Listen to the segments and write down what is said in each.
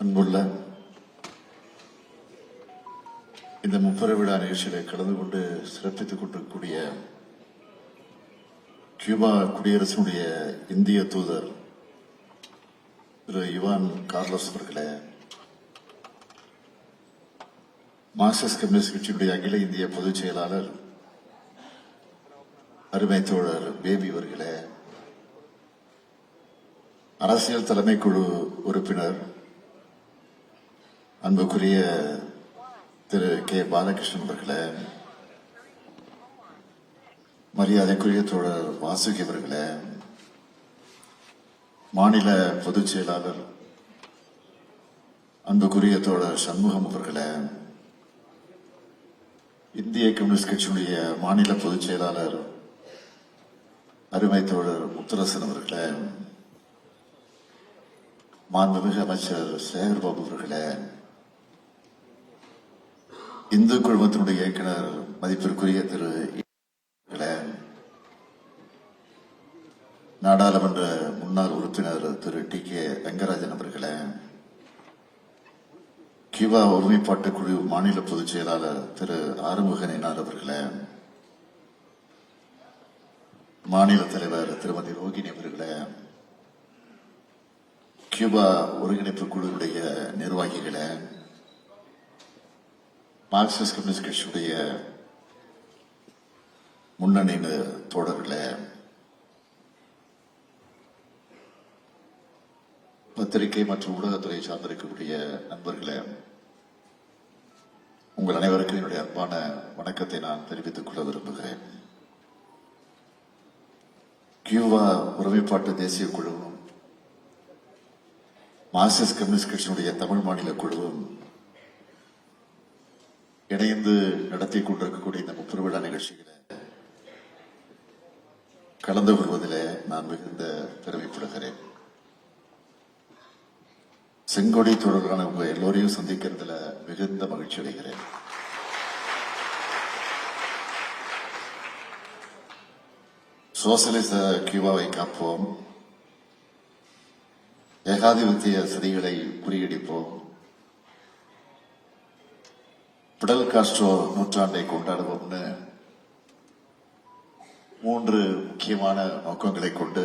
அன்புள்ள இந்த முப்பெரு விழா நிகழ்ச்சியில கலந்து கொண்டு சிறப்பித்துக் கொண்டிருக்கக்கூடிய கியூபா குடியரசினுடைய இந்திய தூதர் திரு இவான் கார்லோஸ் அவர்களே மார்க்சிஸ்ட் கம்யூனிஸ்ட் கட்சியுடைய அகில இந்திய பொதுச் செயலாளர் அருமை தோழர் பேபி அவர்களே அரசியல் தலைமை குழு உறுப்பினர் அன்புக்குரிய திரு கே. பாலகிருஷ்ணன் அவர்களே மரியாதைக்குரிய தோழர் வாசுகி அவர்களே மாநில பொதுச் செயலாளர் அன்புக்குரிய தோழர் சண்முகம் அவர்களே இந்திய கம்யூனிஸ்ட் கட்சியுடைய மாநில பொதுச் செயலாளர் அருமை தோழர் முத்தரசன் அவர்களே மாண்புமிகு அமைச்சர் சேகர்பாபு அவர்களே இந்து குழுமத்தினுடைய இயக்குனர் மதிப்பிற்குரிய திரு நாடாளுமன்ற முன்னாள் உறுப்பினர் திரு டி. கே. ரங்கராஜன் அவர்களே கிவா ஒருமைப்பாட்டு குழு மாநில பொதுச் செயலாளர் திரு ஆறுமுகனினார் அவர்களே மாநில தலைவர் திருமதி ரோகிணி அவர்களே கியூபா ஒருங்கிணைப்பு குழுவுடைய நிர்வாகிகளை மார்க்சிஸ்ட் கம்யூனிஸ்ட் கட்சியுடைய முன்னணி தோழர்களை பத்திரிகை மற்றும் ஊடகத்துறை சார்ந்திருக்கக்கூடிய நண்பர்களே உங்கள் அனைவருக்கும் என்னுடைய அன்பான வணக்கத்தை நான் தெரிவித்துக் கொள்ள விரும்புகிறேன். கியூபா ஒருமைப்பாட்டு தேசிய குழு மார்க்சிஸ்ட் கம்யூனிஸ்ட் கட்சியினுடைய தமிழ் மாநில குழுவும் இணைந்து நடத்தி கொண்டிருக்கக்கூடிய இந்த முப்பெரு விழா நிகழ்ச்சிகளை கலந்து கொள்வதில் நான் மிகுந்த பெருமைப்படுகிறேன். செங்கொடி தொடர்பான உங்க எல்லோரையும் சந்திக்கிறதுல மிகுந்த மகிழ்ச்சி அடைகிறேன். சோசலிச கியூபாவை காப்போம். ஏகாதிபத்திய சதிகளை முறியடிப்போம். பிடல் காஸ்ட்ரோ நூற்றாண்டை கொண்டாடுவோம்னு மூன்று முக்கியமான நோக்கங்களை கொண்டு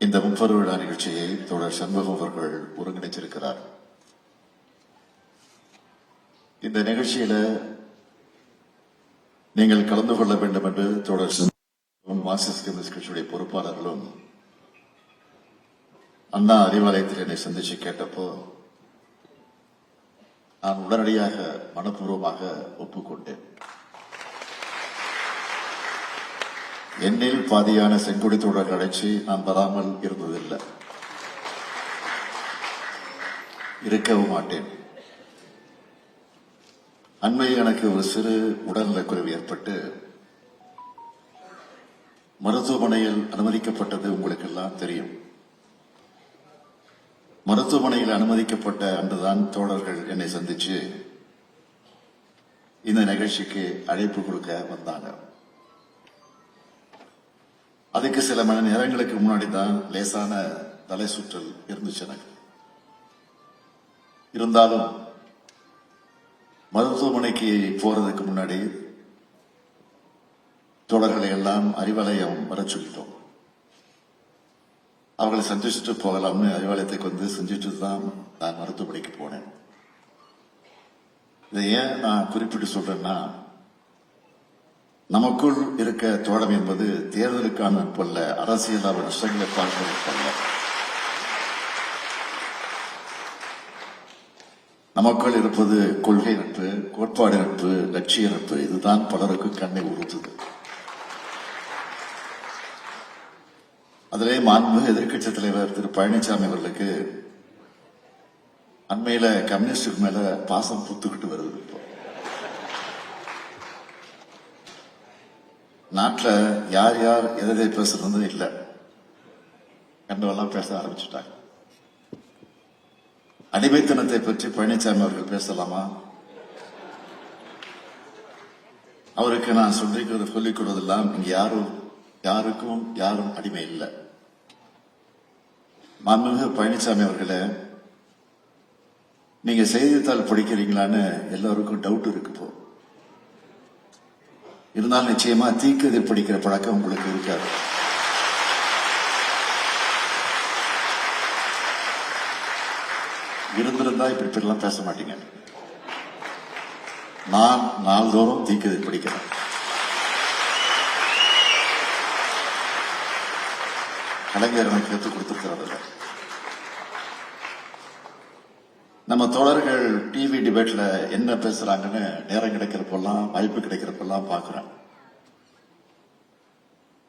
இந்த முன்பரு விழா நிகழ்ச்சியை தொடர் சண்முகம் அவர்கள் ஒருங்கிணைச்சிருக்கிறார் இந்த நிகழ்ச்சியில நீங்கள் கலந்து கொள்ள வேண்டும் என்று தொடர் மார்க்சிஸ்ட் கம்யூனிஸ்ட் கட்சியுடைய பொறுப்பாளர்களும் அண்ணா அறிவாலயத்தில் என்னை சந்திச்சு கேட்டப்போ நான் உடனடியாக மனப்பூர்வமாக ஒப்புக்கொண்டேன். என்னில் பாதியான செங்கொடி தொடர் அழைச்சி நான் வராமல் இருந்ததில்லை. இருக்கவும் மாட்டேன். அண்மையில் எனக்கு ஒரு சிறு உடல்நலக்குறைவு ஏற்பட்டு மருத்துவமனையில் அனுமதிக்கப்பட்டது உங்களுக்கு எல்லாம் தெரியும். மருத்துவமனையில் அனுமதிக்கப்பட்ட அன்றுதான் தோழர்கள் என்னை சந்திச்சு இந்த நிகழ்ச்சிக்கு அழைப்பு கொடுக்க வந்தாங்க. அதுக்கு சில மணி நேரங்களுக்கு முன்னாடி தான் லேசான தலை சுற்றல் இருந்துச்சு எனக்கு. இருந்தாலும் மருத்துவமனைக்கு போறதுக்கு முன்னாடி தோழர்களை எல்லாம் அறிவாலயம் வர சொல்லிட்டோம். அவங்களை சந்திச்சுட்டு போகலாம்னு அறிவாலயத்துக்கு வந்து செஞ்சுட்டு தான் நான் மருத்துவமனைக்கு போனேன். இதை ஏன் நான் குறிப்பிட்டு சொல்றேன்னா நமக்குள் இருக்க தோழம் என்பது தேர்தலுக்கான நட்பல்ல அரசியல் நஷ்டங்களை பார்ப்பதற்கல்ல நமக்குள் இருப்பது கொள்கை நட்பு கோட்பாடு நட்பு லட்சிய நட்பு இதுதான் பலருக்கு கண்ணை உறுத்துது. அதிலே மாண்புமிகு எதிர்க்கட்சி தலைவர் திரு பழனிசாமி அவர்களுக்கு அண்மையில கம்யூனிஸ்டுக்கு மேல பாசம் புத்துக்கிட்டு வருது இப்போ. நாட்டில் யார் யார் எதை பேசுறது இல்லை. கண்டவெல்லாம் பேச ஆரம்பிச்சுட்டாங்க. அடிமைத்தனத்தை பற்றி பழனிசாமி அவர்கள் பேசலாமா? அவருக்கு நான் சொல்லிக்கிறது சொல்லிக் கொடுவதெல்லாம் இங்க யாரும் யாருக்கும் யாரும் அடிமை இல்லை. மாண்புமிகு பழனிசாமி அவர்களே நீங்க செய்தித்தாள் படிக்கிறீங்களான்னு எல்லாருக்கும் டவுட் இருக்கு இப்போ இருந்தாலும் நிச்சயமா தீக்கதை படிக்கிற பழக்கம் உங்களுக்கு இருக்காது. இருந்திருந்தா இப்படி இப்படிலாம் பேச மாட்டீங்க. நான் நாள்தோறும் தீக்கதை படிக்கிறேன். கலைஞர் எனக்கு கற்றுக் நம்ம தோழர்கள் டிவி டிபேட்ல என்ன பேசுறாங்கன்னு நேரம் கிடைக்கிறப்பெல்லாம் வாய்ப்பு கிடைக்கிறப்பெல்லாம் பார்க்கிறேன்.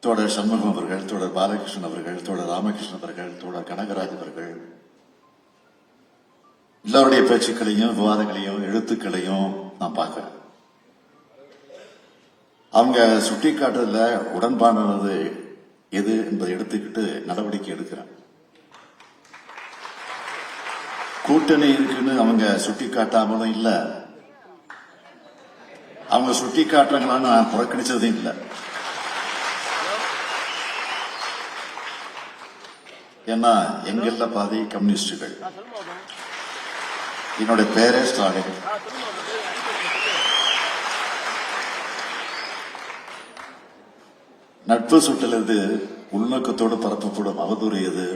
தோழர் சண்முகம் அவர்கள் தோழர் பாலகிருஷ்ணன் அவர்கள் தோழர் ராமகிருஷ்ணன் அவர்கள் தோழர் கனகராஜ் அவர்கள் எல்லாருடைய பேச்சுக்களையும் விவாதங்களையும் எழுத்துக்களையும் நான் பார்க்கிறேன். அவங்க சுட்டி காட்டுறதுல உடன்பானது எது என்பதை எடுத்துக்கிட்டு நடவடிக்கை எடுக்கிறேன். கூட்டணி இருக்குன்னு அவங்க சுட்டி காட்டாமலும் இல்ல. அவங்க சுட்டி காட்டுறாங்களான்னு நான் புறக்கணிச்சதும் இல்லை. ஏன்னா எங்கெல்ல பாதி கம்யூனிஸ்டுகள். என்னுடைய பேரே ஸ்டாலின். நட்பு சுட்டலது உள்நோக்கத்தோடு பரப்பப்படும் அவதூறு எது?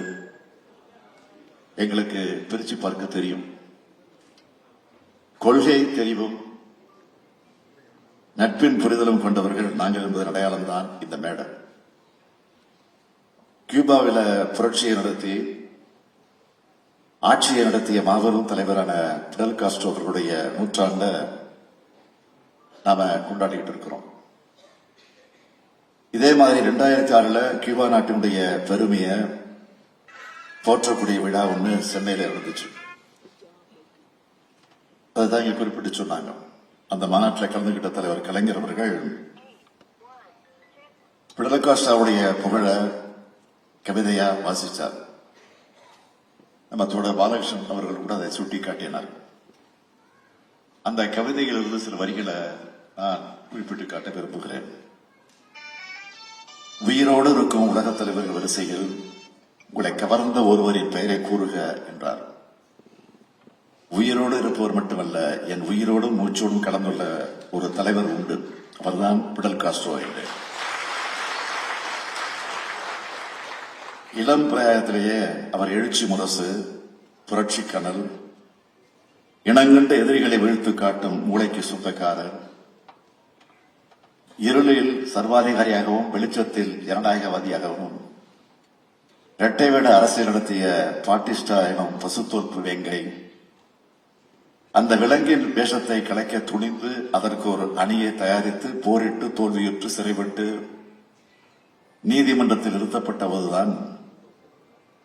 எங்களுக்கு பிரிச்சு பார்க்க தெரியும். கொள்கை தெரிவும் நட்பின் புரிதலும் கொண்டவர்கள் நாங்கள் என்பதன் அடையாளம் தான் இந்த மேடம் கியூபாவில் புரட்சியை நடத்தி ஆட்சியை நடத்திய மாபெரும் தலைவரான பிடல் காஸ்ட்ரோ அவர்களுடைய நூற்றாண்ட நாம கொண்டாடிக்கிட்டு இருக்கிறோம். இதே மாதிரி ரெண்டாயிரத்தி ஆறுல கியூபா நாட்டினுடைய பெருமையை போற்றக்கூடிய விழா ஒண்ணு சென்னையில இருந்துச்சு அதுதான் இங்க குறிப்பிட்டு சொன்னாங்க. அந்த மாநாட்டில் கலந்துகிட்ட தலைவர் கலைஞர் அவர்கள் பிடலகாஸ்டாவுடைய புகழ கவிதையா வாசிச்சார். நம்ம தோட பாலகிருஷ்ணன் அவர்கள் கூட அதை சுட்டி காட்டினார் அந்த கவிதைகளிலிருந்து சில வரிகளை நான் குறிப்பிட்டு காட்ட விரும்புகிறேன். உயிரோடு இருக்கும் உலகத் தலைவர்கள் வரிசையில் உங்களை கவர்ந்த ஒருவரின் பெயரை கூறுக என்றார். உயிரோடு இருப்பவர் மட்டுமல்ல என் உயிரோடும் மூச்சோடும் கலந்துள்ள ஒரு தலைவர் உண்டு. அவர்தான் பிடல் காஸ்ட்ரோ என்று. இளம் பிராயத்திலேயே அவர் எழுச்சி முரசு புரட்சி கனல் இனங்கண்ட எதிரிகளை வீழ்த்து காட்டும் மூளைக்கு சுத்தக்காரர் இருளில் சர்வாதிகாரியாகவும் வெளிச்சத்தில் ஜனநாயகவாதியாகவும் இரட்டை வேட அரசியல் நடத்திய பாட்டிஸ்டா எனும் பசுத்தோற்பு வேங்கை அந்த விலங்கின் வேஷத்தை கலைக்க துணிந்து அதற்கு ஒரு அணியை தயாரித்து போரிட்டு தோல்வியுற்று சிறைப்பட்டு நீதிமன்றத்தில் நிறுத்தப்பட்டபோதுதான்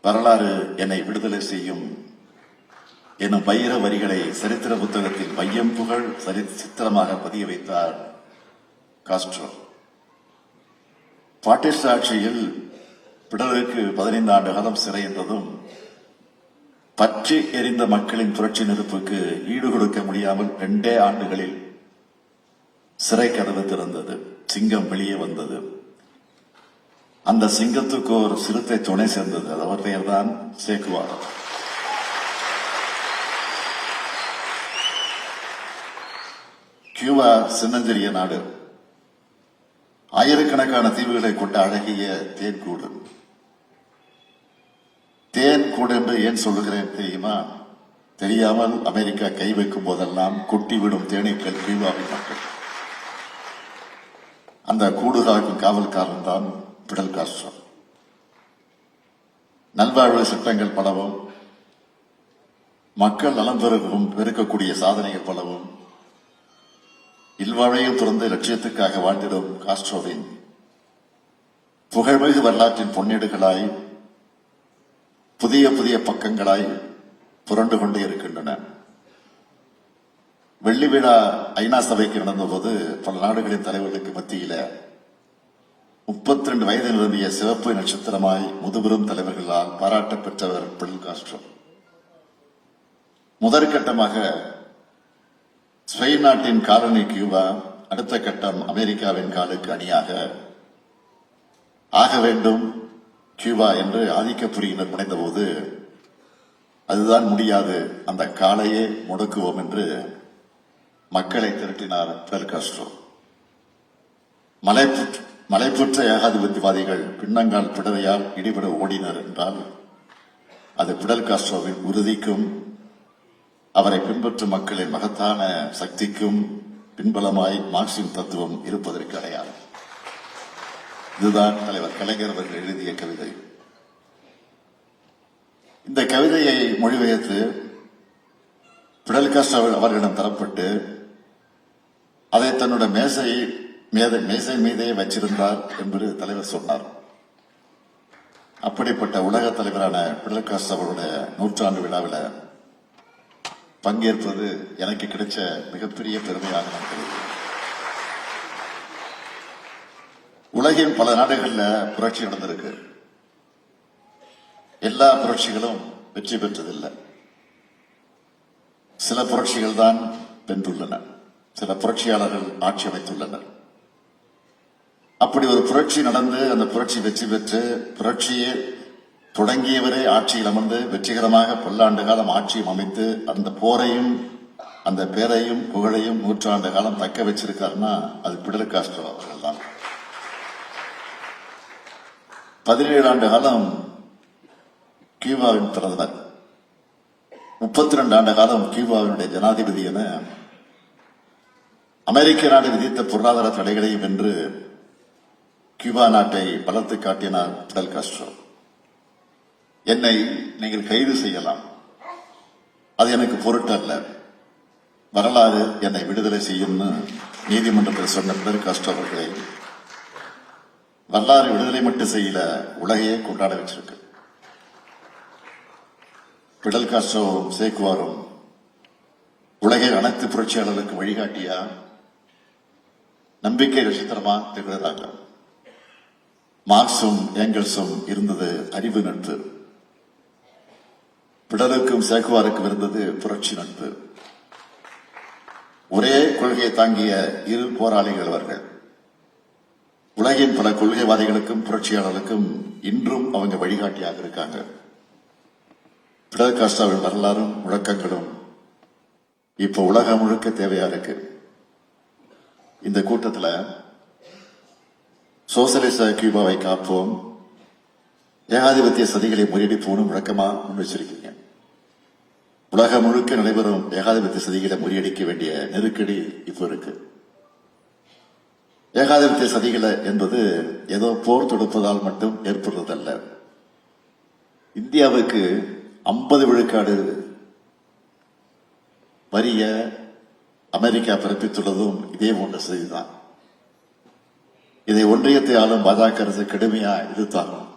வரலாறு என்னை விடுதலை செய்யும் எனும் வைர வரிகளை சரித்திர புத்தகத்தில் மையம் புகழ் சரி சித்திரமாக பதிய வைத்தார். காஸ்ட்ரோ. பாட்டிஸ்ட் ஆட்சியில் பிடலுக்கு பதினைந்து ஆண்டு காலம் சிறை என்றதும் பற்றி எரிந்த மக்களின் புரட்சி நெருப்புக்கு ஈடு கொடுக்க முடியாமல் ரெண்டே ஆண்டுகளில் சிறை கதவு திறந்தது சிங்கம் வெளியே வந்தது. அந்த சிங்கத்துக்கு ஒரு சிறுத்தை துணை சேர்ந்தது அது அவர் பெயர்தான் சேக்குவார். கியூபா சின்னஞ்சிறிய நாடு. ஆயிரக்கணக்கான தீவுகளை கொண்ட அழகிய தேன்கூடு தேன் கூடு என்று ஏன் சொல்லுகிறேன் தெரியுமா? தெரியாமல் அமெரிக்கா கை வைக்கும் போதெல்லாம் கொட்டிவிடும் தேனீக்கள் கியூபாவின் மக்கள் அந்த கூடு காக்கும் காவல்காரன் தான் பிடல் காஸ்ட்ரோ. நல்வாழ்வு சட்டங்கள் பலவும் மக்கள் நலம் பெருகவும் பெருக்கக்கூடிய சாதனைகள் பலவும் இல்வாழையில் துறந்து லட்சியத்துக்காக வாழ்ந்திடும் காஸ்ட்ரோவின் புகழ்மிகு வரலாற்றின் பொன்னீடுகளாய் புதிய புதிய பக்கங்களாய் புரண்டு கொண்டே இருக்கின்றன. வெள்ளி விழா ஐநா சபைக்கு நடந்தபோது பல நாடுகளின் தலைவர்களுக்கு மத்தியில முப்பத்தி ரெண்டு வயது நிரம்பிய சிவப்பு நட்சத்திரமாய் முதுபெரும் தலைவர்களால் பாராட்ட பெற்றவர் பிடல் காஸ்ட்ரோ. முதற்கட்டமாக ஸ்பெயின் நாட்டின் காலனி கியூபா அடுத்த கட்டம் அமெரிக்காவின் காலுக்கு அணியாக ஆக வேண்டும் கியூபா என்று ஆதிக்க புரியினர் முனைந்தபோது அதுதான் முடியாது. அந்த காலையே முடக்குவோம் என்று மக்களை திரட்டினார் பிடல் காஸ்ட்ரோ. மலைப்புற்ற ஏகாதிபத்தியவாதிகள் பின்னங்கால் பிடரையால் இடிபட ஓடினர் என்றால் அது பிடல் காஸ்ட்ரோவின் உறுதிக்கும் அவரை பின்பற்றும் மக்களின் மகத்தான சக்திக்கும் பின்பலமாய் மார்க்சின் தத்துவம் இருப்பதற்கு அடையாளம். இதுதான் தலைவர் கலைஞர் அவர்கள் எழுதிய கவிதை. இந்த கவிதையை மொழிபெயர்த்து பிடல் காஸ்ட்ரோ அவர்களிடம் தரப்பட்டு அதை தன்னோட மேசை மேத மேசை மீதே வச்சிருந்தார் என்று தலைவர் சொன்னார். அப்படிப்பட்ட உலக தலைவரான பிடல் காஸ்ட்ரோ அவருடைய நூற்றாண்டு விழாவில் பங்கேற்பது எனக்கு கிடைச்ச மிகப்பெரிய பெருமையாக நான் கருதுகிறேன். உலகின் பல நாடுகளில் புரட்சி நடந்திருக்கு. எல்லா புரட்சிகளும் வெற்றி பெற்றதில்லை. சில புரட்சிகள் தான் வென்றுள்ளன. சில புரட்சியாளர்கள் ஆட்சி அமைத்துள்ளனர். அப்படி ஒரு புரட்சி நடந்து அந்த புரட்சி வெற்றி பெற்று புரட்சியே தொடங்கியவரே ஆட்சியில் அமர்ந்து வெற்றிகரமாக பல்லாண்டு காலம் ஆட்சியும் அமைத்து அந்த போரையும் அந்த பேரையும் புகழையும் நூற்றாண்டு காலம் தக்க வச்சிருக்காருன்னா அது பிடல் காஸ்ட்ரோ அவர்கள் தான். பதினேழு ஆண்டு காலம் கியூபாவின் பிரதமர் முப்பத்தி ரெண்டு ஆண்டு காலம் கியூபாவினுடைய ஜனாதிபதி என அமெரிக்க நாடு விதித்த பொருளாதார தடைகளையும் வென்று கியூபா நாட்டை வளர்த்து காட்டினார் பிடல் காஸ்ட்ரோ என்னை நீங்கள் கைது செய்யலாம். அது எனக்கு பொருட்டல்ல. வரலாறு என்னை விடுதலை செய்யும்னு நீதிமன்றத்தில் சொன்ன பிடல் காஸ்ட்ரோ அவர்களை வரலாறு விடுதலை மட்டும் செய்யல உலகையே கொண்டாட வச்சிருக்கு. பிடல் காஸ்ட்ரோவும் சேக்குவாரும் உலகில் அனைத்து புரட்சியாளர்களுக்கு வழிகாட்டியா நம்பிக்கை நட்சத்திரமா திகழ்கிறாங்க மார்க்சும் ஏங்கல்ஸும் இருந்தது அறிவு நட்பு. பிடலுக்கும் சேகுவாருக்கும் இருந்தது புரட்சி நட்பு. ஒரே கொள்கையை தாங்கிய இரு போராளிகள் அவர்கள். உலகின் பல கொள்கைவாதிகளுக்கும் புரட்சியாளர்களுக்கும் இன்றும் அவங்க வழிகாட்டியாக இருக்காங்க. பிடல் காஸ்டாவின் வரலாறும் முழக்கங்களும் இப்ப உலகம் முழுக்க தேவையா இருக்கு. இந்த கூட்டத்தில் சோசலிச கியூபாவை காப்போம். ஏகாதிபத்திய சதிகளை முறியடிப்போம்னு முழக்கமா முன் வச்சிருக்கீங்க உலகம் முழுக்க நடைபெறும் ஏகாதிபத்திய சதிகளை முறியடிக்க வேண்டிய நெருக்கடி இப்போ இருக்கு. ஏகாதிபத்திய சதிகளை என்பது ஏதோ போர் தொடுப்பதால் மட்டும் ஏற்படுறதல்ல. இந்தியாவுக்கு ஐம்பது விழுக்காடு வரிய அமெரிக்கா பிறப்பித்துள்ளதும் இதே போன்ற செய்திதான் இதை ஒன்றியத்தை ஆளும் பாஜக அரசு கடுமையா எதிர்த்தாகும்.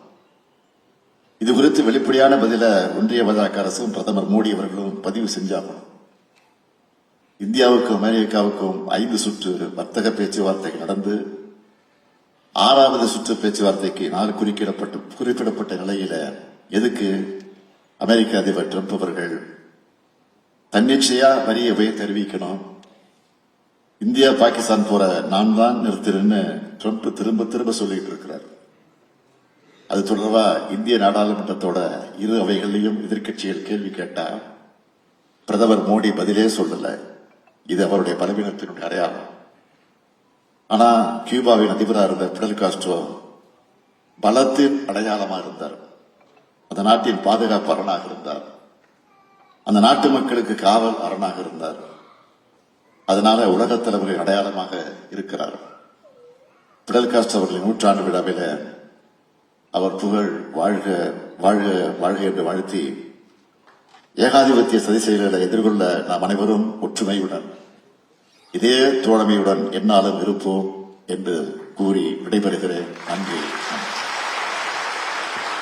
இது குறித்து வெளிப்படையான பதில ஒன்றிய பாஜக அரசும் பிரதமர் மோடி அவர்களும் பதிவு செஞ்சாகணும். இந்தியாவுக்கும் அமெரிக்காவுக்கும் ஐந்து சுற்று வர்த்தக பேச்சுவார்த்தை நடந்து ஆறாவது சுற்று பேச்சுவார்த்தைக்கு நாள் குறிப்பிடப்பட்டு குறிப்பிடப்பட்ட நிலையில எதுக்கு அமெரிக்க அதிபர் ட்ரம்ப் அவர்கள் தன்னிச்சையா வரியை உயர்த்தி தெரிவிக்கணும். இந்தியா பாகிஸ்தான் போற நான் தான் நிறுத்தினு ட்ரம்ப் திரும்ப திரும்ப சொல்லிட்டு இருக்கிறார். அது தொடர்பாக இந்திய நாடாளுமன்றத்தோட இரு அவைகளையும் எதிர்கட்சிகள் கேள்வி கேட்டால் பிரதமர் மோடி பதிலே சொல்லலை. இது அவருடைய பலவீனத்தினுடைய அடையாளம். ஆனால் கியூபாவின் அதிபராக இருந்த பிடல் காஸ்ட்ரோ பலத்தின் அடையாளமாக இருந்தார். அந்த நாட்டின் பாதுகாப்பு அரணாக இருந்தார். அந்த நாட்டு மக்களுக்கு காவல் அரணாக இருந்தார். அதனால உலகத் தலைவர்கள் அடையாளமாக இருக்கிறார். பிடல் காஸ்ட் அவர்களின் நூற்றாண்டு விழாவில் அவர் புகழ் வாழ்க வாழ்க வாழ்க என்று வாழ்த்தி ஏகாதிபத்திய சதி செயல்களை எதிர்கொள்ள நாம் அனைவரும் ஒற்றுமையுடன் இதே தோழமையுடன் என்னாலும் இருப்போம் என்று கூறி விடைபெறுகிறேன். நன்றி.